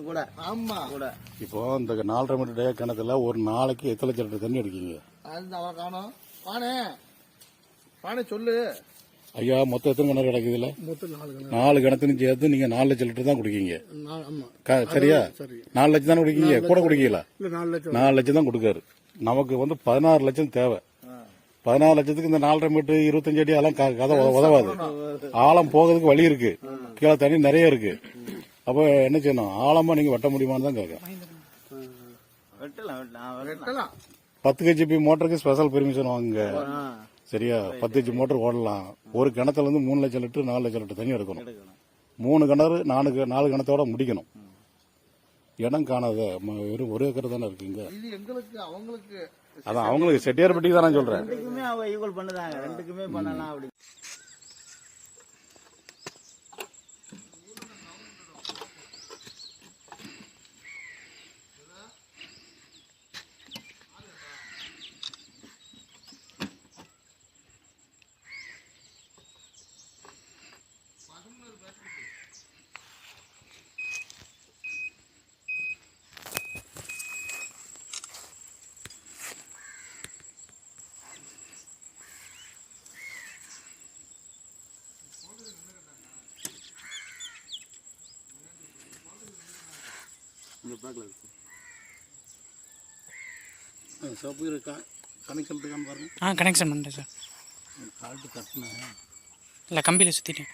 நீங்க கூட. ஆமா. கூட. இப்போ இந்த நாலரை மீட்டர் டே கிணத்துல ஒரு நாளைக்கு எத்தனை லட்சம் லிட்டர் தண்ணி அடிக்கீங்க அவன் காணோம். பானே பானே சொல்லு. ஐயா மொத்தம் எத்தனை கிணறு கிடக்குதுல? மொத்தம் நாலு கிணத்துன்னு சேர்த்து நீங்க நாலு லட்சம் லிட்டர் தான் குடிக்கீங்க சரியா? சரி. நாலு லட்சம் தானே குடிக்கீங்க கூட குடிக்கல. இல்ல நாலு லட்சம். தான் கொடுக்காரு. நமக்கு வந்து பதினாறு லட்சம் தேவை. பதினாறு லட்சத்துக்கு இந்த நாலரை மீட்டர் இருபத்தஞ்சு அடி அதெல்லாம் க- கதை உத- உதவாது. ஆழம் போகிறதுக்கு வழி இருக்கு. கீழே தண்ணி நிறைய இருக்கு. அப்ப என்ன செய்யணும்? ஆழமா நீங்க வெட்ட முடியுமான்னு தான் கேட்க வெட்டலாம் வெட்டலாம் வெட்டலாம். வெட்டலாம். பத்து ஹெச்பி மோட்டருக்கு ஸ்பெஷல் பெர்மிஷன் வாங்குங்க. சரியா? பத்து ஹெச்பி மோட்டர் ஓடலாம். ஒரு கிணத்துல இருந்து மூணு லட்சம் லிட்டர் நாலு லட்சம் லிட்டர் தண்ணி எடுக்கணும். மூணு கிணறு நாலு கி- நாலு கிணத்தோட முடிக்கணும். இடம் காணாத வெறும் ஒரு ஏக்கர் தானே இருக்குங்க இது எங்களுக்கு அவங்களுக்கு அதான் அவங்களுக்கு செட்டியார்பட்டிக்கு தான் நான் சொல்றேன். ரெண்டுக்குமே அவ ஈக்குவல் பண்ணுதாங்க. ரெண்டுக்குமே பண்ணலாம் அப்படி. சோப்பு இருக்கா கனெக்ஷன் இருக்கான்னு பாருங்க ஆ கனெக்ஷன் பண்ணிட்டேன் சார் கால்ட்டு கட்டினேன் இல்லை கம்பியில் சுற்றிட்டேன்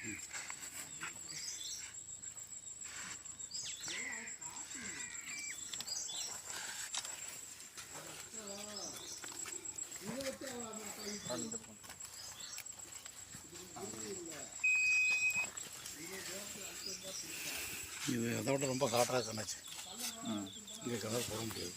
இது அதை விட ரொம்ப ஹார்டாக கணச்சு இங்கே கலர் போட முடியாது